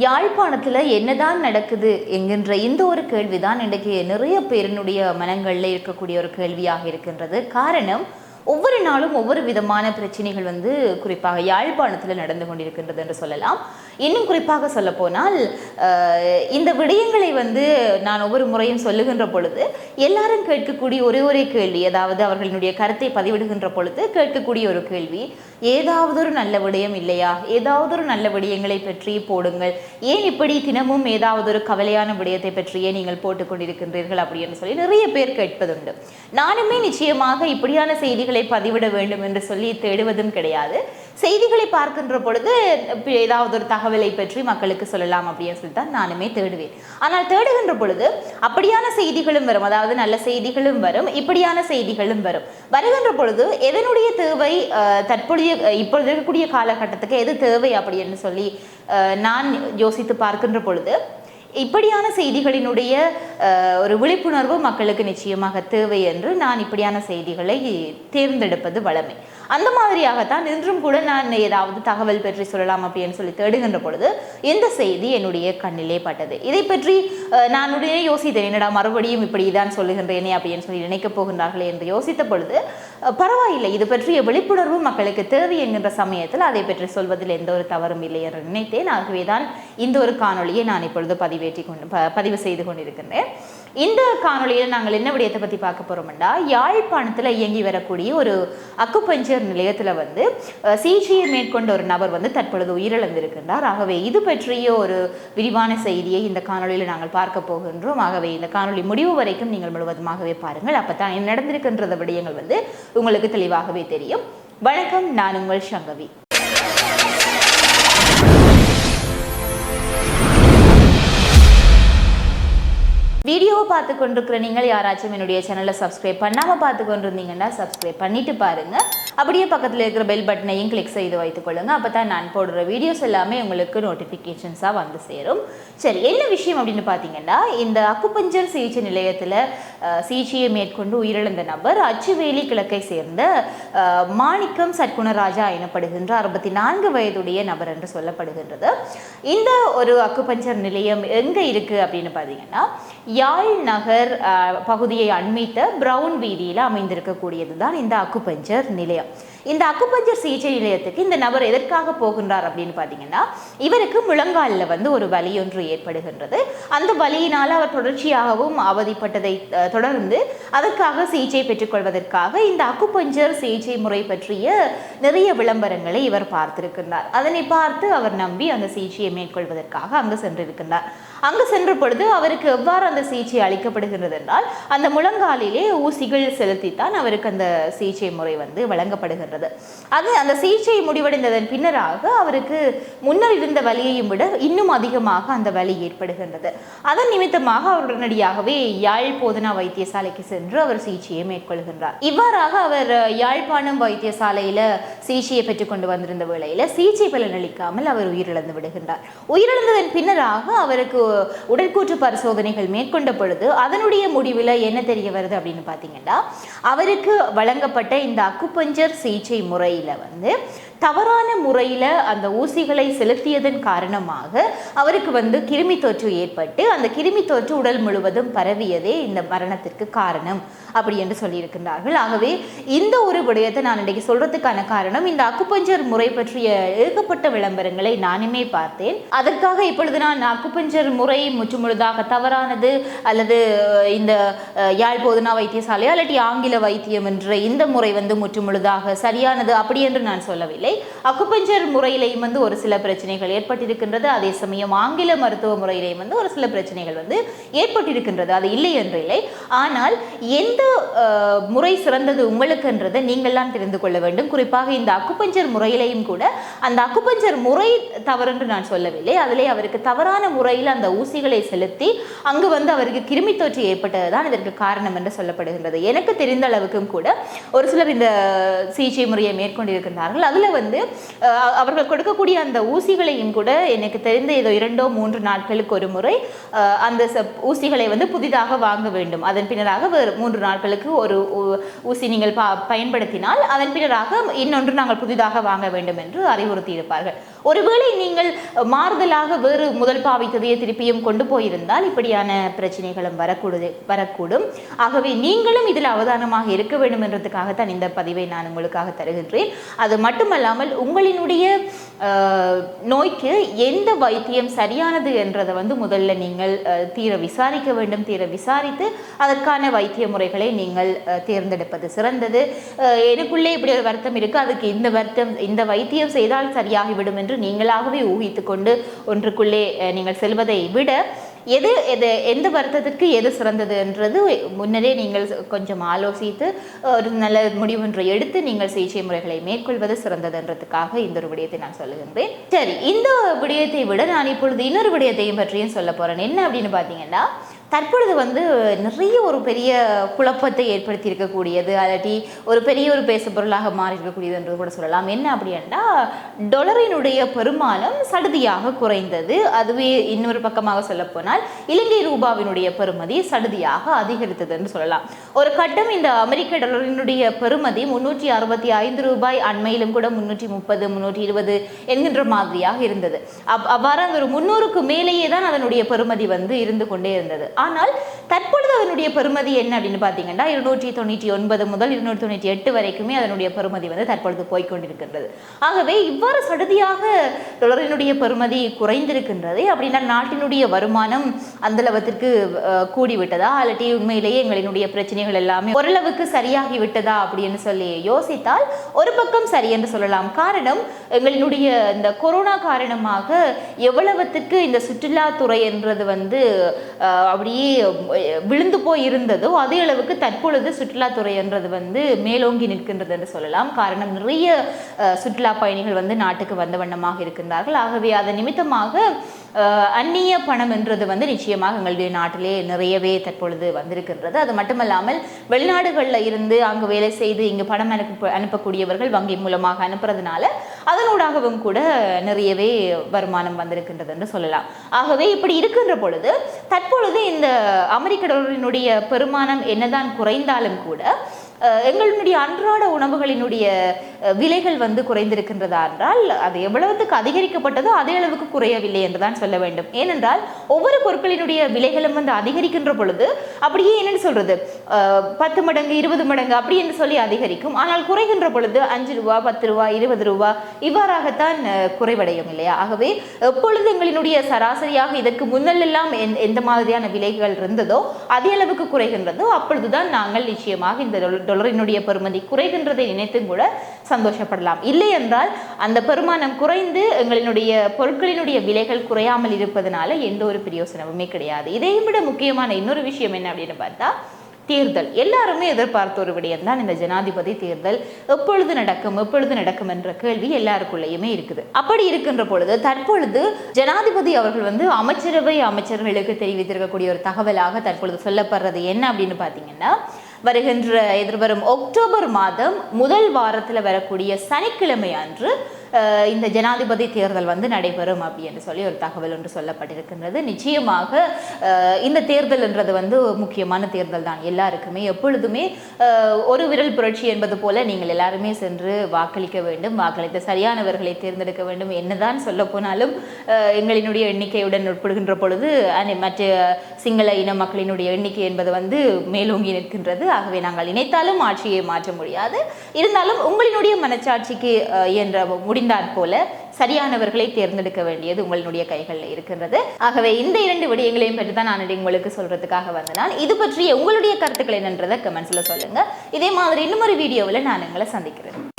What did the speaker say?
யாழ்ப்பாணத்தில் என்னதான் நடக்குது என்கின்ற இந்த ஒரு கேள்விதான் இன்றைக்கு நிறைய பேரினுடைய மனங்களில் இருக்கக்கூடிய ஒரு கேள்வியாக இருக்கின்றது. காரணம் ஒவ்வொரு நாளும் ஒவ்வொரு விதமான பிரச்சனைகள் வந்து குறிப்பாக யாழ்ப்பாணத்தில் நடந்து கொண்டிருக்கின்றது என்று சொல்லலாம். இன்னும் குறிப்பாக சொல்ல போனால் இந்த விடயங்களை வந்து நான் ஒவ்வொரு முறையும் சொல்லுகின்ற பொழுது எல்லாரும் கேட்கக்கூடிய ஒரே ஒரே கேள்வி அதாவது அவர்களுடைய கருத்தை பதிவிடுகின்ற பொழுது கேட்கக்கூடிய ஒரு கேள்வி ஏதாவது ஒரு நல்ல விடயம் இல்லையா? ஏதாவது ஒரு நல்ல விடயங்களை பற்றி போடுங்கள். ஏன் இப்படி தினமும் ஏதாவது ஒரு கவலையான விடயத்தை பற்றியே நீங்கள் போட்டுக் கொண்டிருக்கின்றீர்கள் அப்படின்னு சொல்லி நிறைய பேர் கேட்பதுண்டு. நானுமே நிச்சயமாக இப்படியான செய்திகள் பதிவிட வேண்டும் என்று சொல்லி தேடுவதும் கிடையாது. செய்திகளை பார்க்கின்ற பொழுது ஏதாவது ஒரு தகவலை பற்றி மக்களுக்கு சொல்லலாம் அப்படின்னு சொல்லி தான் நானுமே தேடுவேன். ஆனால் தேடுகின்ற பொழுது அப்படியான செய்திகளும் வரும். அதாவது நல்ல செய்திகளும் வரும் இப்படியான செய்திகளும் வரும். வருகின்ற பொழுது எதனுடைய தேவை அஹ், இப்பொழுது இருக்கக்கூடிய காலகட்டத்துக்கு எது தேவை அப்படின்னு சொல்லி நான் யோசித்து பார்க்கின்ற பொழுது இப்படியான செய்திகளினுடைய ஒரு விழிப்புணர்வு மக்களுக்கு நிச்சயமாக தேவை என்று நான் இப்படியான செய்திகளை தேர்ந்தெடுப்பது வளமை. அந்த மாதிரியாகத்தான் இன்றும் கூட நான் ஏதாவது தகவல் பற்றி சொல்லலாம் அப்படின்னு சொல்லி தேடுகின்ற பொழுது இந்த செய்தி என்னுடைய கண்ணிலே பட்டது. இதை பற்றி நான் உடனே யோசித்தேன் என்னடா மறுபடியும் இப்படி தான் சொல்லுகின்றேனே அப்படின்னு சொல்லி நினைக்கப் போகின்றார்களே என்று யோசித்த பொழுது பரவாயில்லை. இது பற்றிய விழிப்புணர்வு மக்களுக்கு தேவை என்கின்ற சமயத்தில் அதை பற்றி சொல்வதில் எந்த ஒரு தவறும் இல்லை என்று நினைத்தேன். ஆகவே தான் இந்த ஒரு காணொளியை நான் இப்பொழுது பதிவேற்றி கொண்டு ப- பதிவு செய்து கொண்டிருக்கின்றேன். இந்த காணொளியில் நாங்கள் என்ன விடயத்தை பற்றி பார்க்க போகிறோம்னா யாழ்ப்பாணத்தில் இயங்கி வரக்கூடிய ஒரு அக்குபஞ்சர் நிலையத்தில் வந்து சிஜியை சிகிச்சையை மேற்கொண்ட ஒரு நபர் வந்து தற்பொழுது உயிரிழந்திருக்கின்றார். ஆகவே இது பற்றிய ஒரு விரிவான செய்தியை இந்த காணொளியில் நாங்கள் பார்க்க போகின்றோம். ஆகவே இந்த காணொளி முடிவு வரைக்கும் நீங்கள் முழுவதுமாகவே பாருங்கள். அப்போ தான் நடந்திருக்கின்ற விடயங்கள் வந்து உங்களுக்கு தெளிவாகவே தெரியும். வணக்கம் நான் உங்கள் சங்கவி. பார்த்து கொண்டிருக்கிற நீங்கள் யாராச்சும் என்னுடைய சேனலை சப்ஸ்கிரைப் பண்ணாமல் பார்த்து கொண்டிருந்தீங்கன்னா சப்ஸ்கிரைப் பண்ணிட்டு பாருங்கள் அப்படியே பக்கத்தில் இருக்கிற பெல் பட்டனையும் கிளிக் செய்து வைத்துக்கொள்ளுங்க அப்போ தான் நான் போடுற வீடியோஸ் எல்லாமே உங்களுக்கு நோட்டிஃபிகேஷன்ஸாக வந்து சேரும். சரி என்ன விஷயம் அப்படின்னு பார்த்தீங்கன்னா இந்த அக்குபஞ்சர் சிகிச்சை நிலையத்தில் சிகிச்சையை மேற்கொண்டு உயிரிழந்த நபர் அச்சுவேலி கிழக்கை சேர்ந்த மாணிக்கம் சட்குணராஜா எனப்படுகின்ற அறுபத்தி நான்கு வயதுடைய நபர் என்று சொல்லப்படுகின்றது. இந்த ஒரு அக்குபஞ்சர் நிலையம் எங்கே இருக்குது அப்படின்னு பார்த்தீங்கன்னா யாழ் நகர் பகுதியை அண்மித்த பிரவுன் வீதியில் அமைந்திருக்கக்கூடியது தான் இந்த அக்குபஞ்சர் நிலையம். இந்த அக்குபஞ்சர் சிகிச்சை நிலையத்துக்கு இந்த நபர் எதற்காக போகின்றார் அப்படின்னு பார்த்தீங்கன்னா இவருக்கு முழங்காலில் வந்து ஒரு வலி ஒன்று ஏற்படுகின்றது. அந்த வலியினால் அவர் தொடர்ச்சியாகவும் அவதிப்பட்டதை தொடர்ந்து அதற்காக சிகிச்சை பெற்றுக்கொள்வதற்காக இந்த அக்குபஞ்சர் சிகிச்சை முறை பற்றிய நிறைய விளம்பரங்களை இவர் பார்த்திருக்கின்றார். அதனை பார்த்து அவர் நம்பி அந்த சிகிச்சையை மேற்கொள்வதற்காக அங்கு சென்றிருக்கின்றார். அங்கு சென்ற பொழுது அவருக்கு எவ்வாறு அந்த சிகிச்சை அளிக்கப்படுகிறது என்றால் அந்த முழங்காலிலே ஊசிகள் செலுத்தித்தான் அவருக்கு அந்த சிகிச்சை முறை வந்து வழங்கப்படுகின்றது. அது அந்த சிகிச்சை முடிவடைந்ததன் பின்னராக அவருக்கு முன்னர் இருந்த வலியையும் விட இன்னும் அதிகமாக அந்த வலி ஏற்படுகின்றது. அதன் நிமித்தமாக அவர் உடனடியாகவே யாழ் போதனா வைத்தியசாலைக்கு சென்று அவர் சிகிச்சையை மேற்கொள்கின்றார். இவ்வாறாக அவர் யாழ்ப்பாணம் வைத்தியசாலையில சிகிச்சையை பெற்றுக்கொண்டு வந்திருந்த வேளையில சிகிச்சை பலனளிக்காமல் அவர் உயிரிழந்து விடுகின்றார். உயிரிழந்ததன் பின்னராக அவருக்கு உடற்கூற்று பரிசோதனைகள் மேற்கொண்ட பொழுது அதனுடைய முடிவில் என்ன தெரிய வருது அப்படின்னு பார்த்தீங்கன்னா அவருக்கு வழங்கப்பட்ட இந்த அக்குப்பஞ்சர் சிகிச்சை முறையில் வந்து தவறான முறையில் அந்த ஊசிகளை செலுத்தியதன் காரணமாக அவருக்கு வந்து கிருமி தொற்று ஏற்பட்டு அந்த கிருமி தொற்று உடல் முழுவதும் பரவியதே இந்த மரணத்திற்கு காரணம் அப்படி என்று சொல்லியிருக்கின்றார்கள். ஆகவே இந்த ஒரு விடயத்தை நான் இன்றைக்கு சொல்கிறதுக்கான காரணம் இந்த அக்குபஞ்சர் முறை பற்றிய ஏகப்பட்ட விளம்பரங்களை நானுமே பார்த்தேன். அதற்காக இப்பொழுது நான் அக்குபஞ்சர் முறை முற்றுமுழுதாக தவறானது அல்லது இந்த யாழ் போதனா வைத்தியசாலை அல்லது ஆங்கில வைத்தியம் என்ற இந்த முறை வந்து முற்றுமுழுதாக சரியானது அப்படி என்று நான் சொல்லவில்லை. அக்குபஞ்சர் முறையிலையும் வந்து ஒரு சில பிரச்சனைகள் ஏற்பட்டிருக்கின்றது. அதே சமயம் ஆங்கில மருத்துவ முறையிலையும் வந்து ஒரு சில பிரச்சனைகள் வந்து ஏற்பட்டிருக்கின்றது. அது இல்லை என்று இல்லை. ஆனால் எந்த முறை சிறந்தது உங்களுக்குன்றதை நீங்கள்லாம் தெரிந்து கொள்ள வேண்டும். குறிப்பாக இந்த அக்குபஞ்சர் முறையிலையும் கூட அந்த அக்குபஞ்சர் முறை தவறென்று நான் சொல்லவில்லை. அதிலே அவருக்கு தவறான முறையில் அந்த ஊசிகளை செலுத்தி அங்கு வந்து அவருக்கு கிருமி தொற்று ஏற்பட்டது தான் இதற்கு காரணம் என்று சொல்லப்படுகின்றது. எனக்கு தெரிந்த அளவுக்கும் கூட ஒரு சிலர் இந்த சிகிச்சை முறையை மேற்கொண்டிருக்கின்றார்கள். அதில் வந்து வந்து அவர்கள் கொடுக்கக்கூடிய அந்த ஊசிகளையும் கூட எனக்கு தெரிந்த ஏதோ இரண்டோ மூன்று நாட்களுக்கு ஒரு முறை அந்த ஊசிகளை வந்து புதிதாக வாங்க வேண்டும். அதன் பின்னராக வேறு மூன்று நாட்களுக்கு ஒரு ஊசி நீங்கள் ப பயன்படுத்தினால் அதன் பின்னராக இன்னொன்று நாங்கள் புதிதாக வாங்க வேண்டும் என்று அறிவுறுத்தி இருப்பார்கள் ஒருவேளை நீங்கள் மாறுதலாக வேறு முதல் பாவித்ததையே திருப்பியும் கொண்டு போயிருந்தால் இப்படியான பிரச்சனைகளும் வரக்கூடு வரக்கூடும். ஆகவே நீங்களும் இதில் அவதானமாக இருக்க வேண்டும் என்றதுக்காகத்தான் இந்த பதிவை நான் உங்களுக்காக தருகின்றேன். அது மட்டுமல்லாமல் உங்களினுடைய நோய்க்கு எந்த வைத்தியம் சரியானது என்றதை வந்து முதல்ல நீங்கள் தீர விசாரிக்க வேண்டும். தீர விசாரித்து அதற்கான வைத்திய முறைகளை நீங்கள் தேர்ந்தெடுப்பது சிறந்தது. எனக்குள்ளே இப்படி ஒரு வருத்தம் இருக்கு. அதுக்கு இந்த வருத்தம் இந்த வைத்தியம் செய்தால் சரியாகிவிடும் என்று நீங்களாகவே ஊகித்து கொண்டு ஒன்றுக்குள்ளே நீங்கள் செல்வதை விட எது எது எந்த வருத்தத்திற்கு எது சிறந்தது என்றது முன்னரே நீங்கள் கொஞ்சம் ஆலோசித்து ஒரு நல்ல முடிவொன்றை எடுத்து நீங்கள் சிகிச்சை முறைகளை மேற்கொள்வது சிறந்ததுன்றதுக்காக இந்த ஒரு விடயத்தை நான் சொல்லுகின்றேன். சரி இந்த விடயத்தை விட நான் இப்பொழுது இன்னொரு விடயத்தையும் பற்றியும் சொல்ல போகிறேன் என்ன அப்படின்னு பார்த்தீங்கன்னா தற்பொழுது வந்து நிறைய ஒரு பெரிய குழப்பத்தை ஏற்படுத்தி இருக்கக்கூடியது அல்லாட்டி ஒரு பெரிய ஒரு பேசு பொருளாக மாறி இருக்கக்கூடியது என்று கூட சொல்லலாம். என்ன அப்படின்னா டொலரினுடைய பெருமானம் சடுதியாக குறைந்தது. அதுவே இன்னொரு பக்கமாக சொல்லப்போனால் இலங்கை ரூபாவினுடைய பெருமதி சடுதியாக அதிகரித்தது என்று சொல்லலாம். ஒரு கட்டம் இந்த அமெரிக்க டொலரினுடைய பெருமதி முன்னூற்றி அறுபத்தி ஐந்து ரூபாய் அண்மையிலும் கூட முன்னூற்றி முப்பது முன்னூற்றி இருபது என்கின்ற மாதிரியாக இருந்தது. அப் அவ்வாறு அந்த ஒரு முன்னூறுக்கு மேலேயே தான் அதனுடைய பெருமதி வந்து இருந்து கொண்டே இருந்தது. ஆனால் தற்பொழுது அதனுடைய பெருமதி என்ன அப்படின்னு பார்த்தீங்கன்னா இருநூற்றி தொண்ணூற்றி ஒன்பது முதல் இருநூற்றி தொண்ணூற்றி எட்டு வரைக்குமே அதனுடைய பெருமதி வந்து தற்பொழுது போய்கொண்டிருக்கின்றது ஆகவே இவ்வாறு சடுதியாக தொடரினுடைய பெருமதி குறைந்திருக்கின்றது. அப்படின்னா நாட்டினுடைய வருமானம் அந்தளவத்திற்கு கூடிவிட்டதா? அல்லட்டி உண்மையிலேயே எங்களினுடைய பிரச்சனைகள் எல்லாமே ஓரளவுக்கு சரியாகி விட்டதா? அப்படின்னு சொல்லி யோசித்தால் ஒரு பக்கம் சரி என்று சொல்லலாம். காரணம் எங்களினுடைய இந்த கொரோனா காரணமாக எவ்வளவுத்துக்கு இந்த சுற்றுலாத்துறை என்றது வந்து அப்படி அப்படியே விழுந்து போய் இருந்ததோ அதே அளவுக்கு தற்பொழுது சுற்றுலாத்துறைன்றது வந்து மேலோங்கி நிற்கின்றது என்று சொல்லலாம். காரணம் நிறைய சுற்றுலா பயணிகள் வந்து நாட்டுக்கு வந்த வண்ணமாக இருக்கின்றார்கள். ஆகவே அதன் நிமித்தமாக அந்நிய பணம் என்றது வந்து நிச்சயமாக எங்களுடைய நாட்டிலே நிறையவே தற்பொழுது வந்திருக்கின்றது. அது மட்டுமல்லாமல் வெளிநாடுகளில் இருந்து அங்கு வேலை செய்து இங்கு பணம் அனுப்ப அனுப்பக்கூடியவர்கள் வங்கி மூலமாக அனுப்புறதுனால அதனூடாகவும் கூட நிறையவே வருமானம் வந்திருக்கின்றது என்று சொல்லலாம். ஆகவே இப்படி இருக்கின்ற பொழுது தற்பொழுது இந்த அமெரிக்க டாலரினுடைய பெருமானம் என்னதான் குறைந்தாலும் கூட எங்களுடைய அன்றாட உணவுகளினுடைய விலைகள் வந்து குறைந்திருக்கின்றதா என்றால் அது எவ்வளவுக்கு அதிகரிக்கப்பட்டதோ அதே அளவுக்கு குறையவில்லை என்றுதான் சொல்ல வேண்டும். ஏனென்றால் ஒவ்வொரு பொருட்களினுடைய விலைகளும் வந்து அதிகரிக்கின்ற பொழுது அப்படியே என்னன்னு சொல்றது? பத்து மடங்கு இருபது மடங்கு அப்படி என்று சொல்லி அதிகரிக்கும். ஆனால் குறைகின்ற பொழுது அஞ்சு ரூபா பத்து ரூபா இருபது ரூபா இவ்வாறாகத்தான் குறைவடையும் இல்லையா? ஆகவே எப்பொழுது எங்களினுடைய சராசரியாக இதற்கு முன்னெல்லாம் எந்த- எந்த மாதிரியான விலைகள் இருந்ததோ அதே அளவுக்கு குறைகின்றதோ அப்பொழுதுதான் நாங்கள் நிச்சயமாக இந்த டொலரினுடைய பெறுமதி குறைகின்றதை நினைத்தும் கூட சந்தோஷப்படலாம். இல்லை என்றால் அந்த பெருமானம் குறைந்து எங்களினுடைய பொருட்களினுடைய விலைகள் குறையாமல் இருப்பதனால எந்த ஒரு பிரயோசனமுமே கிடையாது. இதையும் விட முக்கியமான இன்னொரு விஷயம் என்ன அப்படின்னு பார்த்தா தேர்தல். எல்லாருமே எதிர்பார்த்த ஒரு விடயம் தான் இந்த ஜனாதிபதி தேர்தல். எப்பொழுது நடக்கும் எப்பொழுது நடக்கும் என்ற கேள்வி எல்லாருக்குள்ளேயுமே இருக்குது. அப்படி இருக்கின்ற பொழுது தற்பொழுது ஜனாதிபதி அவர்கள் வந்து அமைச்சரவை அமைச்சர்களுக்கு தெரிவித்திருக்கக்கூடிய ஒரு தகவலாக தற்பொழுது சொல்லப்படுறது என்ன அப்படின்னு பார்த்தீங்கன்னா வருகின்ற எதிர்வரும் அக்டோபர் மாதம் முதல் வாரத்தில் வரக்கூடிய சனிக்கிழமை அன்று இந்த ஜனாதிபதி தேர்தல் வந்து நடைபெறும் அப்படி என்று சொல்லி ஒரு தகவல் ஒன்று சொல்லப்பட்டிருக்கின்றது. நிச்சயமாக இந்த தேர்தல்ன்றது வந்து முக்கியமான தேர்தல் தான். எல்லாருக்குமே எப்பொழுதுமே ஒரு விரல் புரட்சி என்பது போல நீங்கள் எல்லாருமே சென்று வாக்களிக்க வேண்டும். வாக்களித்த சரியானவர்களை தேர்ந்தெடுக்க வேண்டும் என்னதான் சொல்ல போனாலும் எங்களினுடைய எண்ணிக்கையுடன் உட்படுகின்ற பொழுது மற்ற சிங்கள இன மக்களினுடைய எண்ணிக்கை என்பது வந்து மேலோங்கி நிற்கின்றது. ஆகவே நாங்கள் நினைத்தாலும் ஆட்சியை மாற்ற முடியாது. இருந்தாலும் உங்களினுடைய மனச்சாட்சிக்கு என்ற முடி முடிந்தாற் போல சரியானவர்களை தேர்ந்தெடுக்க வேண்டியது உங்களுடைய கைகளில் இருக்கின்றது. ஆகவே இந்த இரண்டு விடயங்களையும் பற்றி தான் நான் உங்களுக்கு சொல்றதுக்காக வந்தனால் நான் இது பற்றிய உங்களுடைய கருத்துக்கள் என்னன்றதை கமெண்ட்ஸ்ல சொல்லுங்க. இதே மாதிரி இன்னும் ஒரு வீடியோவில் நான் உங்களை சந்திக்கிறேன்.